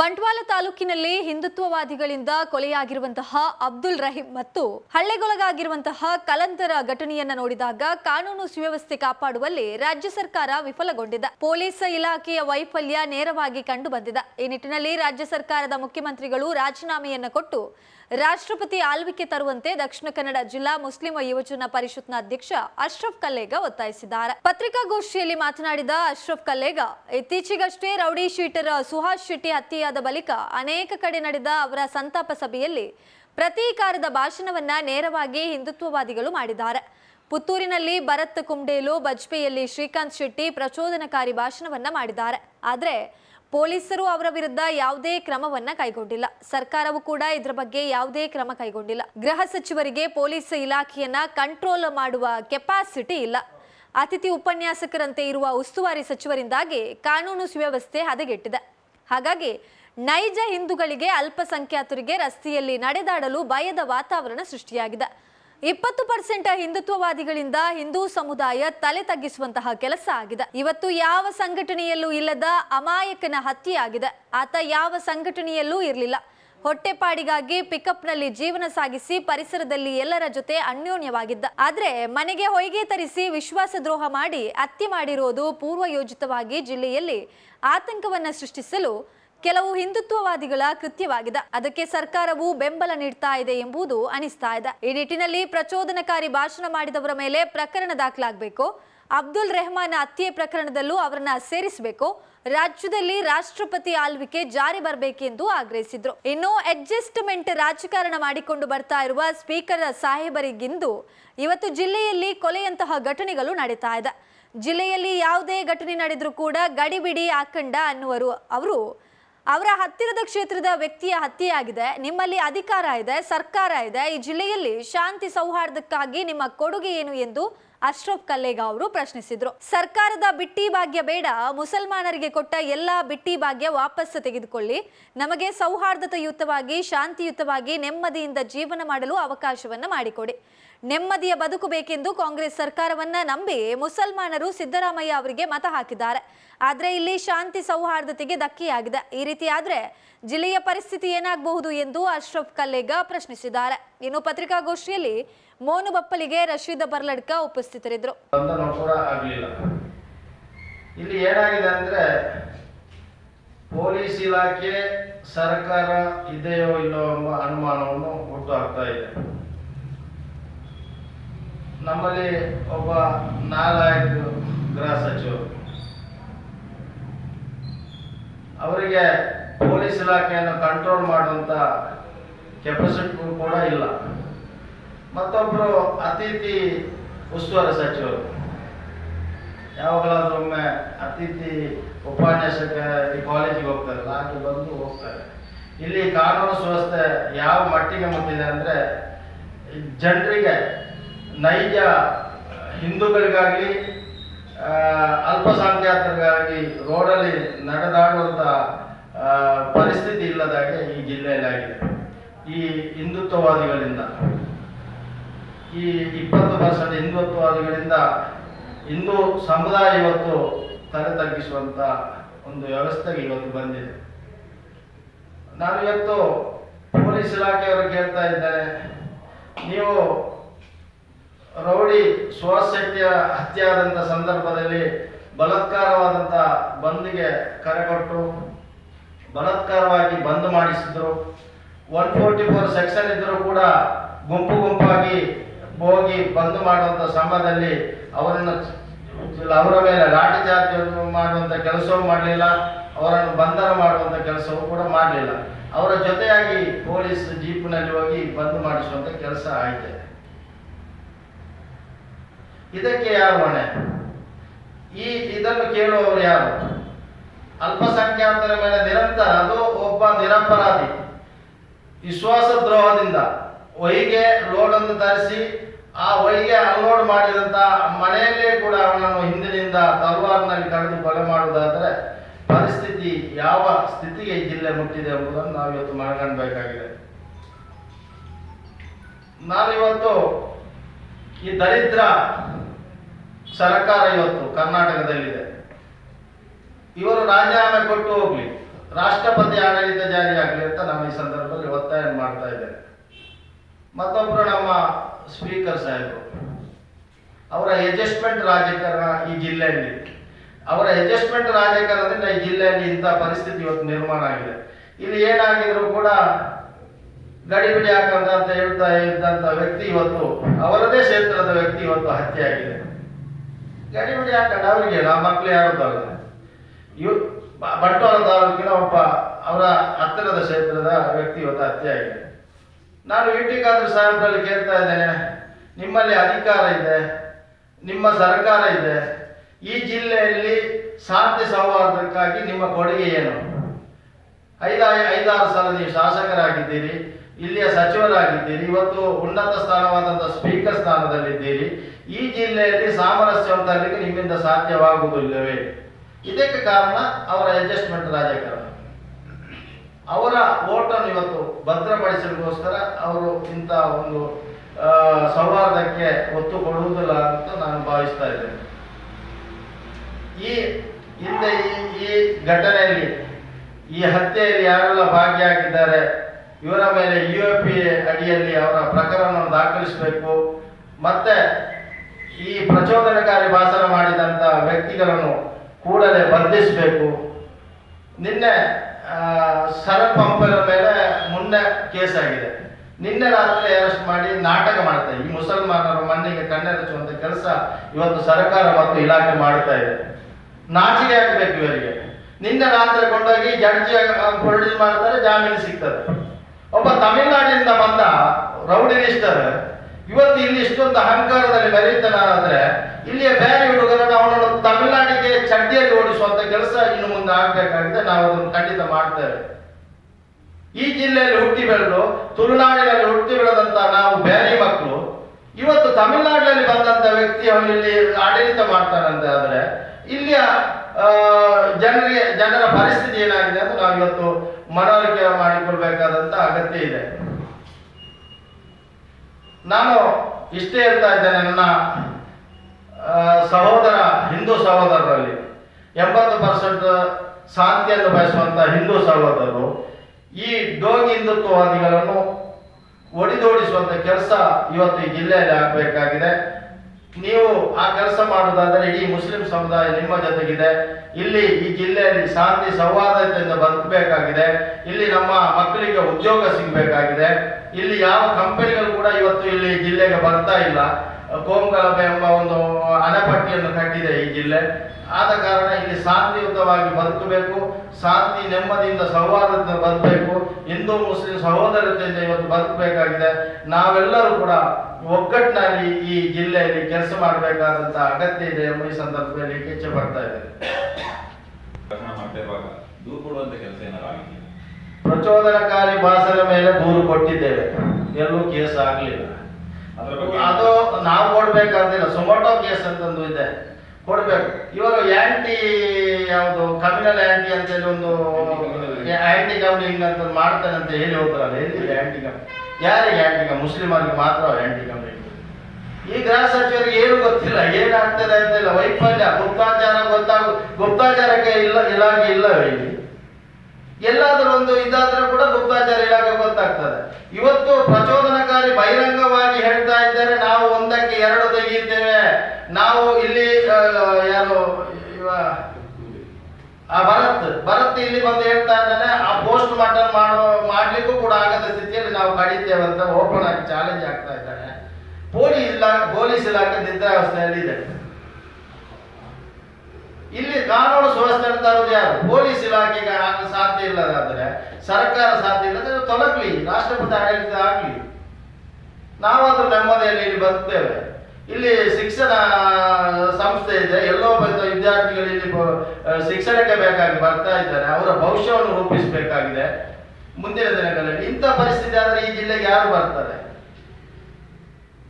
ಬಂಟ್ವಾಳ ತಾಲೂಕಿನಲ್ಲಿ ಹಿಂದುತ್ವವಾದಿಗಳಿಂದ ಕೊಲೆಯಾಗಿರುವಂತಹ ಅಬ್ದುಲ್ ರಹೀಂ ಮತ್ತು ಹಳ್ಳೆಗೊಳಗಾಗಿರುವಂತಹ ಕಲಂತರ ಘಟನೆಯನ್ನ ನೋಡಿದಾಗ ಕಾನೂನು ಸುವ್ಯವಸ್ಥೆ ಕಾಪಾಡುವಲ್ಲಿ ರಾಜ್ಯ ಸರ್ಕಾರ ವಿಫಲಗೊಂಡಿದೆ. ಪೊಲೀಸ್ ಇಲಾಖೆಯ ವೈಫಲ್ಯ ನೇರವಾಗಿ ಕಂಡುಬಂದಿದೆ. ಈ ನಿಟ್ಟಿನಲ್ಲಿ ರಾಜ್ಯ ಸರ್ಕಾರದ ಮುಖ್ಯಮಂತ್ರಿಗಳು ರಾಜೀನಾಮೆಯನ್ನ ಕೊಟ್ಟು ರಾಷ್ಟ್ರಪತಿ ಆಳ್ವಿಕೆ ತರುವಂತೆ ದಕ್ಷಿಣ ಕನ್ನಡ ಜಿಲ್ಲಾ ಮುಸ್ಲಿಂ ಯುವಜನ ಪರಿಷತ್ನ ಅಧ್ಯಕ್ಷ ಅಶ್ರಫ್ ಕಲ್ಲೇಗ ಒತ್ತಾಯಿಸಿದ್ದಾರೆ. ಪತ್ರಿಕಾಗೋಷ್ಠಿಯಲ್ಲಿ ಮಾತನಾಡಿದ ಅಶ್ರಫ್ ಕಲ್ಲೇಗ, ಇತ್ತೀಚೆಗಷ್ಟೇ ರೌಡಿ ಶೀಟರ್ ಸುಹಾಸ್ ಶೆಟ್ಟಿ ಹತ್ಯೆಯಾದ ಬಳಿಕ ಅನೇಕ ಕಡೆ ನಡೆದ ಅವರ ಸಂತಾಪ ಸಭೆಯಲ್ಲಿ ಪ್ರತೀಕಾರದ ಭಾಷಣವನ್ನ ನೇರವಾಗಿ ಹಿಂದುತ್ವವಾದಿಗಳು ಮಾಡಿದ್ದಾರೆ. ಪುತ್ತೂರಿನಲ್ಲಿ ಭರತ್ ಕುಂಡೇಲು, ಬಜ್ಪೆಯಲ್ಲಿ ಶ್ರೀಕಾಂತ್ ಶೆಟ್ಟಿ ಪ್ರಚೋದನಕಾರಿ ಭಾಷಣವನ್ನ ಮಾಡಿದ್ದಾರೆ. ಆದ್ರೆ ಪೊಲೀಸರು ಅವರ ವಿರುದ್ಧ ಯಾವುದೇ ಕ್ರಮವನ್ನ ಕೈಗೊಂಡಿಲ್ಲ. ಸರ್ಕಾರವು ಕೂಡ ಇದರ ಬಗ್ಗೆ ಯಾವುದೇ ಕ್ರಮ ಕೈಗೊಂಡಿಲ್ಲ. ಗೃಹ ಸಚಿವರಿಗೆ ಪೊಲೀಸ್ ಇಲಾಖೆಯನ್ನ ಕಂಟ್ರೋಲ್ ಮಾಡುವ ಕೆಪಾಸಿಟಿ ಇಲ್ಲ. ಅತಿಥಿ ಉಪನ್ಯಾಸಕರಂತೆ ಇರುವ ಉಸ್ತುವಾರಿ ಸಚಿವರಿಂದಾಗಿ ಕಾನೂನು ಸುವ್ಯವಸ್ಥೆ ಹದಗೆಟ್ಟಿದೆ. ಹಾಗಾಗಿ ನೈಜ ಹಿಂದೂಗಳಿಗೆ ಅಲ್ಪಸಂಖ್ಯಾತರಿಗೆ ರಸ್ತೆಯಲ್ಲಿ ನಡೆದಾಡಲು ಭಯದ ವಾತಾವರಣ ಸೃಷ್ಟಿಯಾಗಿದೆ. ಇಪ್ಪತ್ತು ಪರ್ಸೆಂಟ್ ಹಿಂದುತ್ವವಾದಿಗಳಿಂದ ಹಿಂದೂ ಸಮುದಾಯ ತಲೆ ತಗ್ಗಿಸುವಂತಹ ಕೆಲಸ ಆಗಿದೆ. ಇವತ್ತು ಯಾವ ಸಂಘಟನೆಯಲ್ಲೂ ಇಲ್ಲದ ಅಮಾಯಕನ ಹತ್ಯೆಯಾಗಿದೆ ಆತ ಯಾವ ಸಂಘಟನೆಯಲ್ಲೂ ಇರಲಿಲ್ಲ. ಹೊಟ್ಟೆಪಾಡಿಗಾಗಿ ಪಿಕಪ್ನಲ್ಲಿ ಜೀವನ ಸಾಗಿಸಿ ಪರಿಸರದಲ್ಲಿ ಎಲ್ಲರ ಜೊತೆ ಅನ್ಯೋನ್ಯವಾಗಿದ್ದ. ಆದ್ರೆ ಮನೆಗೆ ಹೊಯ್ಗೆ ತರಿಸಿ ವಿಶ್ವಾಸದ್ರೋಹ ಮಾಡಿ ಹತ್ಯೆ ಮಾಡಿರೋದು ಪೂರ್ವಯೋಜಿತವಾಗಿ ಜಿಲ್ಲೆಯಲ್ಲಿ ಆತಂಕವನ್ನ ಸೃಷ್ಟಿಸಲು ಕೆಲವು ಹಿಂದುತ್ವವಾದಿಗಳ ಕೃತ್ಯವಾಗಿದೆ. ಅದಕ್ಕೆ ಸರ್ಕಾರವು ಬೆಂಬಲ ನೀಡ್ತಾ ಇದೆ ಎಂಬುದು ಅನಿಸ್ತಾ ಇದೆ. ಈ ನಿಟ್ಟಿನಲ್ಲಿ ಪ್ರಚೋದನಕಾರಿ ಭಾಷಣ ಮಾಡಿದವರ ಮೇಲೆ ಪ್ರಕರಣ ದಾಖಲಾಗಬೇಕು. ಅಬ್ದುಲ್ ರೆಹಮಾನ್ ಹತ್ಯೆ ಪ್ರಕರಣದಲ್ಲೂ ಅವರನ್ನ ಸೇರಿಸಬೇಕು. ರಾಜ್ಯದಲ್ಲಿ ರಾಷ್ಟ್ರಪತಿ ಆಳ್ವಿಕೆ ಜಾರಿ ಬರಬೇಕೆಂದು ಆಗ್ರಹಿಸಿದ್ರು. ಇನ್ನು ಅಡ್ಜಸ್ಟ್ಮೆಂಟ್ ರಾಜಕಾರಣ ಮಾಡಿಕೊಂಡು ಬರ್ತಾ ಇರುವ ಸ್ಪೀಕರ್ ಸಾಹೇಬರಿಗಿಂದು ಇವತ್ತು ಜಿಲ್ಲೆಯಲ್ಲಿ ಕೊಲೆಯಂತಹ ಘಟನೆಗಳು ನಡೀತಾ ಇದೆ. ಜಿಲ್ಲೆಯಲ್ಲಿ ಯಾವುದೇ ಘಟನೆ ನಡೆದರೂ ಕೂಡ ಗಡಿಬಿಡಿ ಹಾಕಂಡ ಅನ್ನುವರು. ಅವರು ಅವರ ಹತ್ತಿರದ ಕ್ಷೇತ್ರದ ವ್ಯಕ್ತಿಯ ಹತ್ಯೆಯಾಗಿದೆ. ನಿಮ್ಮಲ್ಲಿ ಅಧಿಕಾರ ಇದೆ, ಸರ್ಕಾರ ಇದೆ. ಈ ಜಿಲ್ಲೆಯಲ್ಲಿ ಶಾಂತಿ ಸೌಹಾರ್ದಕ್ಕಾಗಿ ನಿಮ್ಮ ಕೊಡುಗೆ ಏನು ಎಂದು ಅಶ್ರಫ್ ಕಲ್ಲೇಗ ಅವರು ಪ್ರಶ್ನಿಸಿದ್ರು. ಸರ್ಕಾರದ ಬಿಟ್ಟಿ ಭಾಗ್ಯ ಬೇಡ, ಮುಸಲ್ಮಾನರಿಗೆ ಕೊಟ್ಟ ಎಲ್ಲಾ ಬಿಟ್ಟಿ ಭಾಗ್ಯ ವಾಪಸ್ ತೆಗೆದುಕೊಳ್ಳಿ. ನಮಗೆ ಸೌಹಾರ್ದತೆಯುತವಾಗಿ, ಶಾಂತಿಯುತವಾಗಿ, ನೆಮ್ಮದಿಯಿಂದ ಜೀವನ ಮಾಡಲು ಅವಕಾಶವನ್ನ ಮಾಡಿಕೊಡಿ. ನೆಮ್ಮದಿಯ ಬದುಕು ಬೇಕೆಂದು ಕಾಂಗ್ರೆಸ್ ಸರ್ಕಾರವನ್ನ ನಂಬಿ ಮುಸಲ್ಮಾನರು ಸಿದ್ದರಾಮಯ್ಯ ಅವರಿಗೆ ಮತ ಹಾಕಿದ್ದಾರೆ. ಆದರೆ ಇಲ್ಲಿ ಶಾಂತಿ ಸೌಹಾರ್ದತೆಗೆ ಧಕ್ಕೆಯಾಗಿದೆ. ಈ ರೀತಿಯಾದ್ರೆ ಜಿಲ್ಲೆಯ ಪರಿಸ್ಥಿತಿ ಏನಾಗಬಹುದು ಎಂದು ಅಶ್ರಫ್ ಕಲ್ಲೇಗ ಪ್ರಶ್ನಿಸಿದ್ದಾರೆ. ಇನ್ನು ಪತ್ರಿಕಾಗೋಷ್ಠಿಯಲ್ಲಿ ಮೋನು ಬಪ್ಪಲಿಗೆ ರಶೀದ ಬರ್ಲಡ್ಕ ಉಪಸ್ಥಿತರಿದ್ದರು. ಇಲ್ಲಿ ಏನಾಗಿದೆ ಅಂದ್ರೆ ಪೊಲೀಸ್ ಇಲಾಖೆ ಸರ್ಕಾರ ಇದೆಯೋ ಇಲ್ಲೋ ಎಂಬ ಅನುಮಾನವನ್ನು ಹುಟ್ಟು ಹಾಕ್ತಾ ಇದೆ. ನಮ್ಮಲ್ಲಿ ಒಬ್ಬ ನಾಲ್ಕು ಗೃಹ ಸಚಿವರು. ಅವರಿಗೆ ಪೊಲೀಸ್ ಇಲಾಖೆಯನ್ನು ಕಂಟ್ರೋಲ್ ಮಾಡುವಂತ ಕೆಪಾಸಿಟಿ ಕೂಡ ಇಲ್ಲ. ಮತ್ತೊಬ್ಬರು ಅತಿಥಿ ಉಸ್ತುವಾರಿ ಸಚಿವರು. ಯಾವಾಗಲಾದ್ರೂ ಒಮ್ಮೆ ಅತಿಥಿ ಉಪನ್ಯಾಸಕ ಈ ಕಾಲೇಜಿಗೆ ಹೋಗ್ತಾರೆ ಹಾಗೆ ಬಂದು ಹೋಗ್ತಾರೆ. ಇಲ್ಲಿ ಕಾನೂನು ಸುವ್ಯವಸ್ಥೆ ಯಾವ ಮಟ್ಟಿಗೆ ಮುಟ್ಟಿದೆ ಅಂದರೆ ಜನರಿಗೆ ನೈಜ ಹಿಂದೂಗಳಿಗಾಗಲಿ ಅಲ್ಪಸಂಖ್ಯಾತರಿಗಾಗಿ ರೋಡಲ್ಲಿ ನಡೆದಾಡುವಂಥ ಪರಿಸ್ಥಿತಿ ಇಲ್ಲದಾಗೆ ಈ ಜಿಲ್ಲೆಯಲ್ಲಿ ಆಗಿದೆ. ಈ ಹಿಂದುತ್ವವಾದಿಗಳಿಂದ, ಈ ಇಪ್ಪತ್ತು ಪರ್ಸೆಂಟ್ ಹಿಂದುತ್ವವಾದಿಗಳಿಂದ ಹಿಂದೂ ಸಮುದಾಯ ಇವತ್ತು ತಲೆ ತಗ್ಗಿಸುವಂತ ಒಂದು ವ್ಯವಸ್ಥೆಗೆ ಇವತ್ತು ಬಂದಿದೆ. ನಾನು ಇವತ್ತು ಪೊಲೀಸ್ ಇಲಾಖೆಯವರು ಕೇಳ್ತಾ ಇದ್ದೇನೆ ನೀವು ರೌಡಿ ಸುಹಾಸ್ ಶೆಟ್ಟಿಯ ಹತ್ಯೆ ಆದಂಥ ಸಂದರ್ಭದಲ್ಲಿ ಬಲಾತ್ಕಾರವಾದಂಥ ಬಂದ್ಗೆ ಕರೆ ಕೊಟ್ಟು ಬಲಾತ್ಕಾರವಾಗಿ ಬಂದ್ ಮಾಡಿಸಿದ್ರು. ಒನ್ ಫೋರ್ಟಿ ಫೋರ್ ಸೆಕ್ಷನ್ ಇದ್ದರೂ ಕೂಡ ಗುಂಪು ಗುಂಪಾಗಿ ಹೋಗಿ ಬಂದ್ ಮಾಡುವಂಥ ಸಮಯದಲ್ಲಿ ಅವರನ್ನು ಅವರ ಮೇಲೆ ಲಾಠಿ ಚಾರ್ಜ್ ಮಾಡುವಂಥ ಕೆಲಸವೂ ಮಾಡಲಿಲ್ಲ. ಅವರನ್ನು ಬಂಧನ ಮಾಡುವಂಥ ಕೆಲಸವೂ ಕೂಡ ಮಾಡಲಿಲ್ಲ. ಅವರ ಜೊತೆಯಾಗಿ ಪೊಲೀಸ್ ಜೀಪ್ನಲ್ಲಿ ಹೋಗಿ ಬಂದ್ ಮಾಡಿಸುವಂಥ ಕೆಲಸ ಆಯ್ತು ಇದಕ್ಕೆ ಯಾರು ಹೊಣೆ? ಈ ಇದನ್ನು ಕೇಳುವವರು ಯಾರು? ಅಲ್ಪಸಂಖ್ಯಾತರ ಮೇಲೆ ನಿರಂತರ, ಅದು ಒಬ್ಬ ನಿರಪರಾಧಿ. ವಿಶ್ವಾಸ ದ್ರೋಹದಿಂದ ಒಯ್ಗೆ ಲೋಡನ್ನು ತರಿಸಿ, ಆ ಒಯ್ಗೆ ಅನ್ಲೋಡ್ ಮಾಡಿದಂತ ಮನೆಯಲ್ಲೇ ಕೂಡ ಅವನನ್ನು ಹಿಂದಿನಿಂದ ತಲವಾರ್ನಲ್ಲಿ ಕಳೆದು ಕೊಲೆ ಮಾಡುವುದಾದರೆ ಪರಿಸ್ಥಿತಿ ಯಾವ ಸ್ಥಿತಿಗೆ ಜಿಲ್ಲೆ ಮುಟ್ಟಿದೆ ಎಂಬುದನ್ನು ನಾವು ಇವತ್ತು ಮನಗಂಡಬೇಕಾಗಿದೆ. ನಾನು ಇವತ್ತು ಈ ದರಿದ್ರ ಸರ್ಕಾರ ಇವತ್ತು ಕರ್ನಾಟಕದಲ್ಲಿದೆ. ಇವರು ರಾಜೀನಾಮೆ ಕೊಟ್ಟು ಹೋಗ್ಲಿ. ರಾಷ್ಟ್ರಪತಿ ಆಡಳಿತ ಜಾರಿಯಾಗಲಿ ಅಂತ ನಾವು ಈ ಸಂದರ್ಭದಲ್ಲಿ ಒತ್ತಾಯ ಮಾಡ್ತಾ ಇದ್ದೇವೆ ಮತ್ತೊಬ್ಬರು ನಮ್ಮ ಸ್ಪೀಕರ್ ಸಾಹೇಬರು. ಅವರ ಅಡ್ಜಸ್ಟ್ಮೆಂಟ್ ರಾಜಕಾರಣ ಈ ಜಿಲ್ಲೆಯಲ್ಲಿ. ಅವರ ಅಡ್ಜಸ್ಟ್ಮೆಂಟ್ ರಾಜಕಾರಣದಿಂದ ಈ ಜಿಲ್ಲೆಯಲ್ಲಿ ಇಂಥ ಪರಿಸ್ಥಿತಿ ಇವತ್ತು ನಿರ್ಮಾಣ ಆಗಿದೆ. ಇಲ್ಲಿ ಏನಾಗಿದ್ರು ಕೂಡ ಗಡಿಬಿಡಿ ಹಾಕಂತ ಹೇಳ್ತಾ ಇದ್ದಂಥ ವ್ಯಕ್ತಿ ಇವತ್ತು, ಅವರದೇ ಕ್ಷೇತ್ರದ ವ್ಯಕ್ತಿ ಇವತ್ತು ಹತ್ಯೆ ಆಗಿದೆ ಗಡಿಬಿಡಿ ಹಾಕಂಡ ಅವರಿಗೆ ನಮ್ಮ ಮಕ್ಕಳು ಯಾರದಲ್ಲ ಇವ್ ಬ- ಬಂಟ್ವಾಳ ತಾಲೂಕಿನ ಒಬ್ಬ ಅವರ ಹತ್ತಿರದ ಕ್ಷೇತ್ರದ ವ್ಯಕ್ತಿ ಇವತ್ತು ಹತ್ಯೆ ಆಗಿದೆ. ನಾನು ಇಟಿಕಾದ್ರ ಸಾಹೇಬ್ರಲ್ಲಿ ಕೇಳ್ತಾ ಇದ್ದೇನೆ. ನಿಮ್ಮಲ್ಲಿ ಅಧಿಕಾರ ಇದೆ. ನಿಮ್ಮ ಸರ್ಕಾರ ಇದೆ. ಈ ಜಿಲ್ಲೆಯಲ್ಲಿ ಶಾಂತಿ ಸೌಹಾರ್ದಕ್ಕಾಗಿ ನಿಮ್ಮ ಕೊಡುಗೆ ಏನು? ಐದ ಐದಾರು ಸಲ ನೀವು ಶಾಸಕರಾಗಿದ್ದೀರಿ. ಇಲ್ಲಿಯ ಸಚಿವರಾಗಿದ್ದೀರಿ, ಇವತ್ತು ಉನ್ನತ ಸ್ಥಾನವಾದಂತಹ ಸ್ಪೀಕರ್ ಸ್ಥಾನದಲ್ಲಿದ್ದೀರಿ. ಈ ಜಿಲ್ಲೆಯಲ್ಲಿ ಸಾಮರಸ್ಯವನ್ನು ತರಲಿಕ್ಕೆ ನಿಮ್ಮಿಂದ ಸಾಧ್ಯವಾಗುವುದಿಲ್ಲವೇ? ಇದಕ್ಕೆ ಕಾರಣ ಅವರ ಅಡ್ಜಸ್ಟ್ಮೆಂಟ್ ರಾಜಕಾರಣ. ಅವರ ಓಟನ್ನು ಇವತ್ತು ಭದ್ರಪಡಿಸಲಿಕ್ಕೋಸ್ಕರ ಅವರು ಇಂಥ ಒಂದು ಸೌಹಾರ್ದಕ್ಕೆ ಒತ್ತು ಕೊಡುವುದಿಲ್ಲ ಅಂತ ನಾನು ಭಾವಿಸ್ತಾ ಇದ್ದೇನೆ. ಈ ಹಿಂದೆ ಈ ಈ ಘಟನೆಯಲ್ಲಿ, ಈ ಹತ್ಯೆಯಲ್ಲಿ ಯಾರೆಲ್ಲ ಭಾಗಿಯಾಗಿದ್ದಾರೆ ಇವರ ಮೇಲೆ ಯು ಎ ಪಿ ಅಡಿಯಲ್ಲಿ ಅವರ ಪ್ರಕರಣವನ್ನು ದಾಖಲಿಸಬೇಕು. ಮತ್ತೆ ಈ ಪ್ರಚೋದನಕಾರಿ ಭಾಷಣ ಮಾಡಿದಂಥ ವ್ಯಕ್ತಿಗಳನ್ನು ಕೂಡಲೇ ಬಂಧಿಸಬೇಕು. ನಿನ್ನೆ ಶರತ್ ಮೇಲೆ ಮುನ್ನೆ ಕೇಸ್ ಆಗಿದೆ. ನಿನ್ನೆ ರಾತ್ರಿ ಅರೆಸ್ಟ್ ಮಾಡಿ ನಾಟಕ ಮಾಡ್ತಾ ಈ ಮುಸಲ್ಮಾನರ ಮಣ್ಣಿಗೆ ಕಣ್ಣೆರಚುವಂತ ಕೆಲಸ ಇವತ್ತು ಸರ್ಕಾರ ಮತ್ತು ಇಲಾಖೆ ಮಾಡ್ತಾ ಇದೆ. ನಾಚಿಕೆ ಆಗಬೇಕು ಇವರಿಗೆ. ನಿನ್ನೆ ರಾತ್ರಿ ಕೊಂಡೋಗಿ ಜಡ್ಜಿ ಪ್ರೊಡ್ಯೂಸ್ ಮಾಡ್ತಾರೆ, ಜಾಮೀನು ಸಿಗ್ತದೆ. ಒಬ್ಬ ತಮಿಳ್ನಾಡಿನಿಂದ ಬಂದ ರೌಡಿ ಮಿನಿಸ್ಟರ್ ಇವತ್ತು ಇಲ್ಲಿ ಇಷ್ಟೊಂದು ಅಹಂಕಾರದಲ್ಲಿ ಮೆರೀತಾನಾದ್ರೆ ಇಲ್ಲಿಯ ಬೇರೆ ಹುಡುಗರನ್ನು ಅವನನ್ನು ತಮಿಳ್ನಾಡಿಗೆ ಚಡ್ಡಿಯಲ್ಲಿ ಓಡಿಸುವಂತ ಕೆಲಸ ಇನ್ನು ಮುಂದೆ ಆಗ್ಬೇಕಾಗಿದೆ, ನಾವು ಅದನ್ನು ಖಂಡಿತ ಮಾಡ್ತೇವೆ. ಈ ಜಿಲ್ಲೆಯಲ್ಲಿ ಹುಟ್ಟಿ ಬೆಳೆದು, ತುಳುನಾಡಿನಲ್ಲಿ ಹುಟ್ಟಿ ಬೆಳೆದಂತ ನಾವು ಬೇರೆ ಮಕ್ಕಳು, ಇವತ್ತು ತಮಿಳುನಾಡಿನಲ್ಲಿ ಬಂದಂತ ವ್ಯಕ್ತಿ ಅವನು ಇಲ್ಲಿ ಆಡಳಿತ ಮಾಡ್ತಾನಂತೆ ಆದ್ರೆ, ಇಲ್ಲಿಯ ಜನರಿಗೆ, ಜನರ ಪರಿಸ್ಥಿತಿ ಏನಾಗಿದೆ ಅಂತ ನಾವು ಇವತ್ತು ಮನವರಿಕೆ ಮಾಡಿಕೊಳ್ಬೇಕಾದಂತ ಅಗತ್ಯ ಇದೆ. ನಾನು ಇಷ್ಟೇ ಹೇಳ್ತಾ ಇದ್ದೇನೆ ನನ್ನ ಸಹೋದರ, ಹಿಂದೂ ಸಹೋದರರಲ್ಲಿ. ಎಂಬತ್ತು ಪರ್ಸೆಂಟ್ ಶಾಂತಿಯನ್ನು ಬಯಸುವಂತ ಹಿಂದೂ ಸಹೋದರರು ಈ ಡೋಗಿ ಹಿಂದುತ್ವವಾದಿಗಳನ್ನು ಒಡಿದೋಡಿಸುವಂತ ಕೆಲಸ ಇವತ್ತು ಈ ಜಿಲ್ಲೆಯಲ್ಲಿ ಆಗಬೇಕಾಗಿದೆ. ನೀವು ಆ ಕೆಲಸ ಮಾಡುವುದಾದರೆ ಈ ಮುಸ್ಲಿಂ ಸಮುದಾಯ ನಿಮ್ಮ ಜೊತೆಗಿದೆ. ಇಲ್ಲಿ ಈ ಜಿಲ್ಲೆಯಲ್ಲಿ ಶಾಂತಿ, ಸೌಹಾರ್ದತೆಯಿಂದ ಬದುಕಬೇಕಾಗಿದೆ. ಇಲ್ಲಿ ನಮ್ಮ ಮಕ್ಕಳಿಗೆ ಉದ್ಯೋಗ ಸಿಗಬೇಕಾಗಿದೆ. ಇಲ್ಲಿ ಯಾವ ಕಂಪನಿಗಳು ಕೂಡ ಇವತ್ತು ಇಲ್ಲಿ ಜಿಲ್ಲೆಗೆ ಬರ್ತಾ ಇಲ್ಲ. ಕೋಮಗಲಭೆ ಎಂಬ ಒಂದು ಅಣೆಪಟ್ಟಿಯನ್ನು ಕಟ್ಟಿದೆ ಈ ಜಿಲ್ಲೆ. ಆದ ಕಾರಣ ಇಲ್ಲಿ ಶಾಂತಿಯುತವಾಗಿ ಬದುಕಬೇಕು ಶಾಂತಿ ನೆಮ್ಮದಿಯಿಂದ ಸೌಹಾರ್ದದಿಂದ ಬದುಕಬೇಕು. ಹಿಂದೂ ಮುಸ್ಲಿಂ ಸಹೋದರತೆಯಿಂದ ಇವತ್ತು ಬದುಕಬೇಕಾಗಿದೆ. ನಾವೆಲ್ಲರೂ ಕೂಡ ಒಗ್ಗಟ್ಟಿನಲ್ಲಿ ಈ ಜಿಲ್ಲೆಯಲ್ಲಿ ಕೆಲಸ ಮಾಡಬೇಕಾದಂತ ಅಗತ್ಯ ಇದೆ ಎಂಬ ಈ ಸಂದರ್ಭದಲ್ಲಿ ಹೆಚ್ಚು ಬರ್ತಾ ಇದೆ ಪ್ರಚೋದನಕಾರಿ ಭಾಷಣ ಮೇಲೆ ದೂರು ಕೊಟ್ಟಿದ್ದೇವೆ. ಎಲ್ಲೂ ಕೇಸ್ ಆಗಲಿಲ್ಲ. ಅದು ನಾವು ಕೊಡ್ಬೇಕಂತಿಲ್ಲ ಸುಮೋಟೋ ಕೇಸ್ ಅಂತಂದು ಇದೆ. ಕೊಡ್ಬೇಕು. ಇವರು ಆಂಟಿ ಯಾವುದು ಕಮ್ಯುನಲ್ ಆಂಟಿ ಅಂತೇಳಿ ಒಂದು ಆಂಟಿ ಕಮ್ಯುನಿಂಗ್ ಅಂತ ಮಾಡ್ತಾನೆ ಅಂತ ಹೇಳಿ ಹೋಗ್ತಾರಲ್ಲ ಎಲ್ಲಿದೆ ಆಂಟಿ ಕಮ್ ಯಾರಿಗೆ ಆಂಟಿ ಕಮ್ ಮುಸ್ಲಿಮರಿಗೆ ಮಾತ್ರ ಆಂಟಿ ಕಮ್ಯುನಿಂಗ್ ಈ ಗೃಹ ಸಚಿವರಿಗೆ ಏನು ಗೊತ್ತಿಲ್ಲ ಏನಾಗ್ತದೆ ಅಂತಿಲ್ಲ. ವೈಫಲ್ಯ ಗುಪ್ತಾಚಾರ ಗೊತ್ತಾಗ ಗುಪ್ತಾಚಾರಕ್ಕೆ ಇಲ್ಲ ಇಲಾಖೆ ಇಲ್ಲಿ ಎಲ್ಲಾದ್ರೂ ಒಂದು ಇದಾದ್ರೆ ಕೂಡ ಗುಪ್ತಾಚಾರ ಇಲಾಖೆ ಗೊತ್ತಾಗ್ತದೆ. ಇವತ್ತು ನಾವು ಇಲ್ಲಿ ಯಾರು ಆ, ಭರತ್ ಭರತ್ ಇಲ್ಲಿ ಬಂದು ಹೇಳ್ತಾ ಇದ್ದಾನೆ, ಆ ಪೋಸ್ಟ್ ಮಾರ್ಟಮ್ ಮಾಡೋ, ಮಾಡ್ಲಿಕ್ಕೂ ಕೂಡ ಆಗದ ಸ್ಥಿತಿಯಲ್ಲಿ ನಾವು ಕಡಿತೇವೆ ಅಂತ ಓಪನ್ ಆಗಿ ಚಾಲೆಂಜ್ ಆಗ್ತಾ ಇದ್ದಾನೆ. ಪೊಲೀಸ್ ಇಲಾಖೆ ಪೊಲೀಸ್ ಇಲಾಖೆ ನಿದ್ರಾವಸ್ಥೆಯಲ್ಲಿ ಇದೆ. ಇಲ್ಲಿ ಕಾನೂನು ಸುವ್ಯವಸ್ಥೆ ತರುವುದು ಯಾರು? ಪೊಲೀಸ್ ಇಲಾಖೆಗೆ ಸಾಧ್ಯ ಇಲ್ಲದಾದ್ರೆ, ಸರ್ಕಾರ ಸಾಧ್ಯ ಇಲ್ಲದ್ರೆ ತೊಲಗ್ಲಿ ರಾಷ್ಟ್ರಪತಿ ಆಡಳಿತ ಆಗ್ಲಿ. ನಾವಾದ್ರೂ ನೆಮ್ಮದಿಯಲ್ಲಿ ಇಲ್ಲಿ ಬದುಕ್ತೇವೆ ಇಲ್ಲಿ ಶಿಕ್ಷಣ ಸಂಸ್ಥೆ ಇದೆ. ಎಲ್ಲೋ ಬಂದ ವಿದ್ಯಾರ್ಥಿಗಳು ಇಲ್ಲಿ ಶಿಕ್ಷಣಕ್ಕೆ ಬೇಕಾಗಿ ಬರ್ತಾ ಇದ್ದಾರೆ. ಅವರ ಭವಿಷ್ಯವನ್ನು ರೂಪಿಸಬೇಕಾಗಿದೆ. ಮುಂದಿನ ದಿನಗಳಲ್ಲಿ ಇಂಥ ಪರಿಸ್ಥಿತಿ ಆದರೆ ಈ ಜಿಲ್ಲೆಗೆ ಯಾರು ಬರ್ತಾರೆ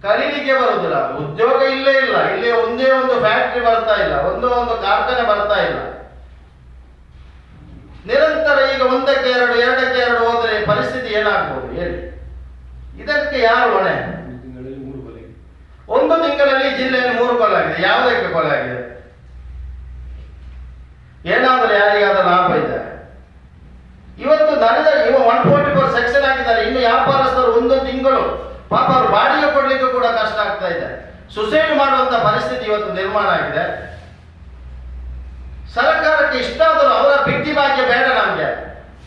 ಕಲೀಲಿಕ್ಕೆ ಬರುವುದಿಲ್ಲ. ಉದ್ಯೋಗ ಇಲ್ಲೇ ಇಲ್ಲ. ಇಲ್ಲಿ ಒಂದೇ ಒಂದು ಫ್ಯಾಕ್ಟ್ರಿ ಬರ್ತಾ ಇಲ್ಲ. ಒಂದೇ ಒಂದು ಕಾರ್ಖಾನೆ ಬರ್ತಾ ಇಲ್ಲ. ನಿರಂತರ ಈಗ ಒಂದಕ್ಕೆ ಎರಡು, ಎರಡಕ್ಕೆ ಎರಡು ಹೋದರೆ ಪರಿಸ್ಥಿತಿ ಏನಾಗ್ಬೋದು ಹೇಳಿ. ಇದಕ್ಕೆ ಯಾರು ಹೊಣೆ? ಒಂದು ತಿಂಗಳಲ್ಲಿ ಜಿಲ್ಲೆಯಲ್ಲಿ ಮೂರು ಕೊಲೆ ಆಗಿದೆ. ಯಾವುದಕ್ಕೆ ಕೊಲೆ ಆಗಿದೆ? ಏನಾದರೂ ಯಾರಿಗಾದ್ರೂ ಲಾಭ ಇದೆ? ಇವತ್ತು ದನದ ಇವ ಒನ್ ಫೋರ್ಟಿ ಫೋರ್ ಸೆಕ್ಷನ್ ಆಗಿದ್ದಾರೆ ಇನ್ನು ವ್ಯಾಪಾರಸ್ಥರು ಒಂದು ತಿಂಗಳು ಪಾಪ ಅವರು ಬಾಡಿಗೆ ಕೊಡಲಿಕ್ಕೆ ಕೂಡ ಕಷ್ಟ ಆಗ್ತಾ ಇದೆ. ಸುಸೈಡ್ ಮಾಡುವಂತ ಪರಿಸ್ಥಿತಿ ಇವತ್ತು ನಿರ್ಮಾಣ ಆಗಿದೆ. ಸರ್ಕಾರಕ್ಕೆ ಇಷ್ಟಾದರೂ ಅವರ ಬಿಟ್ಟಿ ಭಾಗ್ಯ ಬೇಡ ನಮಗೆ.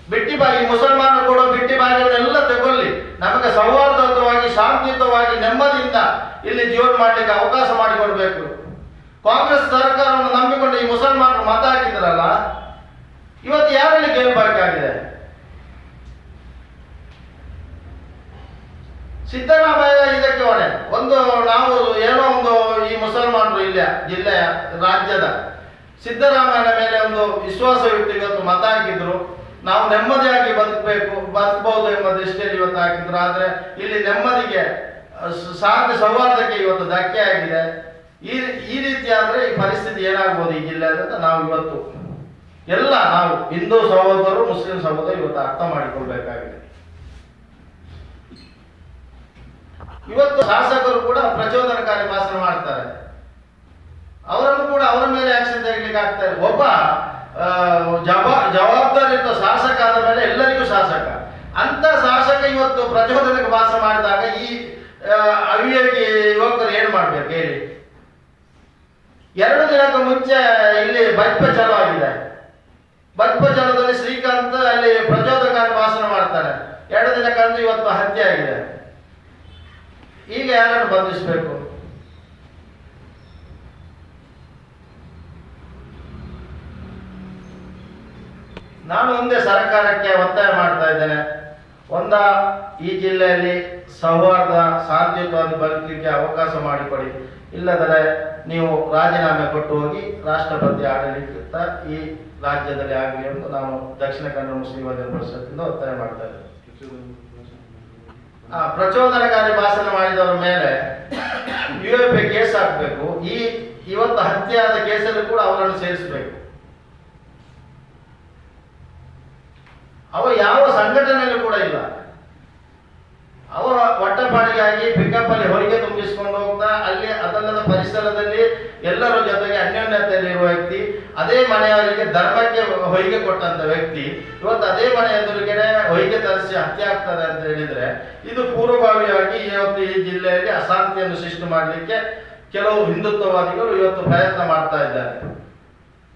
ಬಿಟ್ಟಿ ಭಾಗ್ಯ ಮುಸಲ್ಮಾನರು ಕೊಡೋ ಬಿಟ್ಟಿ ಭಾಗ್ಯವನ್ನೆಲ್ಲ ತಗೊಳ್ಳಿ. ನಮಗೆ ಸೌಹಾರ್ದ ಸೌಹಾರ್ದಯುತವಾಗಿ ಶಾಂತಿಯುತವಾಗಿ, ನೆಮ್ಮದಿಯಿಂದ ಇಲ್ಲಿ ಜೀವನ ಮಾಡಲಿಕ್ಕೆ ಅವಕಾಶ ಮಾಡಿಕೊಡ್ಬೇಕು. ಕಾಂಗ್ರೆಸ್ ಸರ್ಕಾರವನ್ನು ನಂಬಿಕೊಂಡು ಈ ಮುಸಲ್ಮಾನರು ಮತ ಹಾಕಿದ್ರಲ್ಲ, ಇವತ್ತು ಯಾರಲ್ಲಿ ಗೆಲ್ಲಬೇಕಾಗಿದೆ ಸಿದ್ದರಾಮಯ್ಯ ಇದಕ್ಕೆ ಹೊಣೆ. ಒಂದು ನಾವು ಏನೋ ಒಂದು ಈ ಮುಸಲ್ಮಾನರು ಇಲ್ಲ ಜಿಲ್ಲೆಯ ರಾಜ್ಯದ ಸಿದ್ದರಾಮಯ್ಯನ ಮೇಲೆ ಒಂದು ವಿಶ್ವಾಸವಿಟ್ಟು ಇವತ್ತು ಮತ ಹಾಕಿದ್ರು. ನಾವು ನೆಮ್ಮದಿಯಾಗಿ ಬದುಕಬೇಕು ಬದುಕಬಹುದು ಎಂಬ ದೃಷ್ಟಿಯಲ್ಲಿ ಇವತ್ತು ಹಾಕಿದ್ರು. ಆದರೆ ಇಲ್ಲಿ ನೆಮ್ಮದಿಗೆ ಸಾಧ್ಯ ಸೌಹಾರ್ದಕ್ಕೆ ಇವತ್ತು ಧಕ್ಕೆ ಆಗಿದೆ. ಈ ಈ ರೀತಿ ಆದರೆ ಈ ಪರಿಸ್ಥಿತಿ ಏನಾಗ್ಬೋದು ಈ ಜಿಲ್ಲೆ ಅಂತ ನಾವು ಇವತ್ತು, ಎಲ್ಲ ನಾವು ಹಿಂದೂ ಸಹೋದರರು, ಮುಸ್ಲಿಂ ಸಹೋದರರು ಇವತ್ತು ಅರ್ಥ ಮಾಡಿಕೊಳ್ಬೇಕಾಗಿದೆ. ಇವತ್ತು ಶಾಸಕರು ಕೂಡ ಪ್ರಚೋದನಕಾರಿ ಭಾಷಣ ಮಾಡ್ತಾರೆ. ಅವರನ್ನು ಕೂಡ ಅವರ ಮೇಲೆ ಆಕ್ಷನ್ ತೆಗಿಲಿಕ್ಕೆ ಆಗ್ತಾರೆ ಒಬ್ಬ ಜವಾ, ಜವಾಬ್ದಾರಿಯುತ ಶಾಸಕ ಆದ ಮೇಲೆ ಎಲ್ಲರಿಗೂ ಶಾಸಕ. ಅಂತ ಶಾಸಕ ಇವತ್ತು ಪ್ರಚೋದನೆಗೆ ವಾಸ ಮಾಡಿದಾಗ ಈ ಅವಿವೇಕಿ ಯುವಕರು ಏನ್ ಮಾಡ್ಬೇಕು ಹೇಳಿ? ಎರಡು ದಿನಕ್ಕೆ ಮುಂಚೆ ಇಲ್ಲಿ ಬಜ್ಪ ಚಲ ಆಗಿದೆ ಬಜ್ಪ ಚಲದಲ್ಲಿ ಶ್ರೀಕಾಂತ್ ಅಲ್ಲಿ ಪ್ರಚೋದಕ ಭಾಷಣ ಮಾಡ್ತಾರೆ. ಎರಡು ದಿನಕ್ಕಂದ್ರೆ ಇವತ್ತು ಹತ್ಯೆ ಆಗಿದೆ. ಈಗ ಯಾರನ್ನು ಬಂಧಿಸಬೇಕು? ನಾನು ಮುಂದೆ ಸರ್ಕಾರಕ್ಕೆ ಒತ್ತಾಯ ಮಾಡ್ತಾ ಇದ್ದೇನೆ. ಒಂದ, ಈ ಜಿಲ್ಲೆಯಲ್ಲಿ ಸೌಹಾರ್ದ, ಶಾಂತಿಯುತವಾಗಿ ಬದುಕಲಿಕ್ಕೆ ಅವಕಾಶ ಮಾಡಿಕೊಡಿ. ಇಲ್ಲದರೆ ನೀವು ರಾಜೀನಾಮೆ ಕೊಟ್ಟು ಹೋಗಿ ರಾಷ್ಟ್ರಪತಿ ಆಡಳಿತ ಈ ರಾಜ್ಯದಲ್ಲಿ ಆಗಲಿ ಎಂದು ನಾವು ದಕ್ಷಿಣ ಕನ್ನಡ ಮುಸ್ಲಿಂ ವಜನ ಪರಿಷತ್ತಿಂದ ಒತ್ತಾಯ ಮಾಡ್ತಾ ಇದ್ದೇವೆ ಪ್ರಚೋದನಕಾರಿ ಭಾಷಣ ಮಾಡಿದವರ ಮೇಲೆ ಯು ಎ ಕೇಸ್ ಹಾಕಬೇಕು. ಈ, ಇವತ್ತು ಹತ್ಯೆ ಆದ ಕೇಸಲ್ಲಿ ಕೂಡ ಅವರನ್ನು ಸೇರಿಸಬೇಕು. ಅವ ಯಾವ ಸಂಘಟನೆಯಲ್ಲೂ ಕೂಡ ಇಲ್ಲ. ಅವ ಹೊಟ್ಟೆಪಾಡಿಗಾಗಿ ಪಿಕಪ್ ಅಲ್ಲಿ ಹೊರಗೆ ತುಂಬಿಸಿಕೊಂಡು ಹೋಗ್ತಾ, ಅಲ್ಲಿ ಅದಲ್ಲದ ಪರಿಸರದಲ್ಲಿ ಎಲ್ಲರ ಜೊತೆಗೆ ಅನ್ಯೋನ್ಯತೆಯಲ್ಲಿರುವ ವ್ಯಕ್ತಿ, ಅದೇ ಮನೆಯವರಿಗೆ ಧರ್ಮಕ್ಕೆ ಹೊಯ್ಗೆ ಕೊಟ್ಟಂತ ವ್ಯಕ್ತಿ, ಇವತ್ತು ಅದೇ ಮನೆ ಎದುರುಗಡೆ ಹೊಯ್ಗೆ ತರಿಸಿ ಹತ್ಯೆ ಆಗ್ತದೆ ಅಂತ ಹೇಳಿದ್ರೆ, ಇದು ಪೂರ್ವಭಾವಿಯಾಗಿ ಇವತ್ತು ಈ ಜಿಲ್ಲೆಯಲ್ಲಿ ಅಶಾಂತಿಯನ್ನು ಸೃಷ್ಟಿ ಮಾಡಲಿಕ್ಕೆ ಕೆಲವು ಹಿಂದುತ್ವವಾದಿಗಳು ಇವತ್ತು ಪ್ರಯತ್ನ ಮಾಡ್ತಾ ಇದ್ದಾರೆ.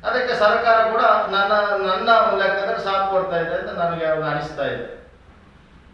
ಅದಕ್ಕೆ ಸರ್ಕಾರ ಕೂಡ ನನ್ನ ನನ್ನ ಲೆಕ್ಕದಲ್ಲಿ ಸಾಥ್ ಕೊಡ್ತಾ ಇದೆ ಅಂತ ನನಗೆ ಅನಿಸ್ತಾ ಇದೆ.